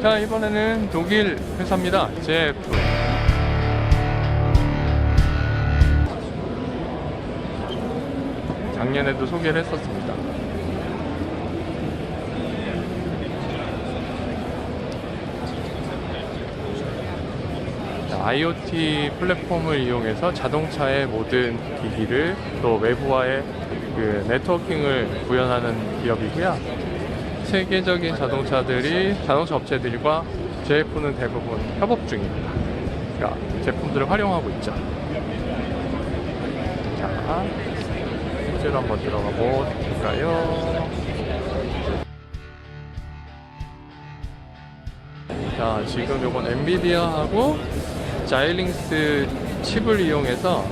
자 이번에는 독일 회사입니다. JF. 작년에도 소개를 했었습니다. 자, IoT 플랫폼을 이용해서 자동차의 모든 기기를 또 외부와의 그 네트워킹을 구현하는 기업이고요. 세계적인 자동차들이 자동차 업체들과 JF는 대부분 협업 중입니다. 그러니까 제품들을 활용하고 있죠. 자, 실제로 한번 들어가 볼까요? 자, 지금 요건 엔비디아하고 자일링스 칩을 이용해서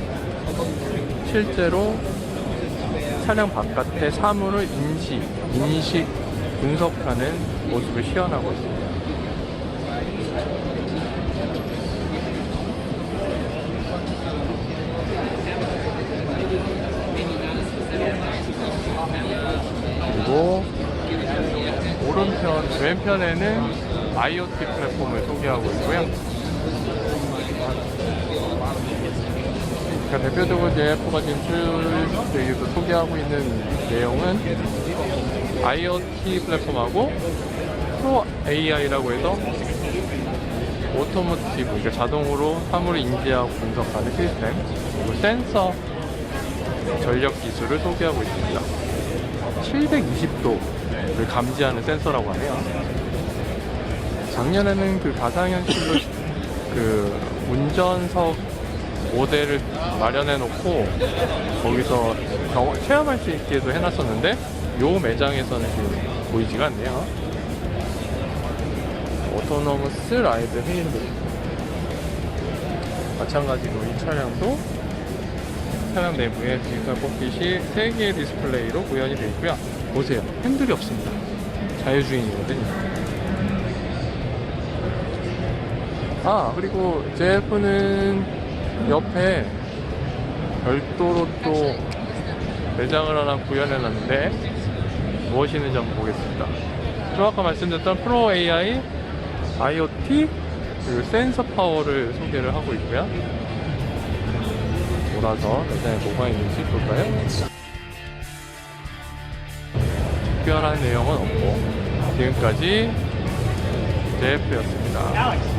실제로 차량 바깥의 사물을 인식, 인식, 분석하는 모습을 시연하고 있습니다. 그리고 오른편, 왼편에는 IoT 플랫폼을 소개하고 있고요. 그러니까 대표적으로 JF가 지금 출시되기도 소개하고 있는 내용은 IoT 플랫폼하고 프로 AI라고 해서 오토모티브, 그러니까 자동으로 사물을 인지하고 분석하는 시스템, 그리고 센서 전력 기술을 소개하고 있습니다. 720도를 감지하는 센서라고 하네요. 작년에는 그 가상현실로 그 운전석 모델을 마련해 놓고 거기서 경험, 체험할 수 있게도 해놨었는데 요 매장에서는 지금 보이지가 않네요. 오토노머스 라이드 헤일로 마찬가지로 이 차량도 차량 내부에 디지털 콕핏이 3개의 디스플레이로 구현이 되어 있고요. 보세요. 핸들이 없습니다. 자율주행이거든요. 아, 그리고 JF는 옆에 별도로 또 매장을 하나 구현해 놨는데 무엇이 있는지 한번 보겠습니다. 좀 아까 말씀드렸던 프로 AI, IoT, 그리고 센서 파워를 소개를 하고 있고요. 돌아서 매장에 뭐가 있는지 볼까요? 특별한 내용은 없고 지금까지 JF였습니다.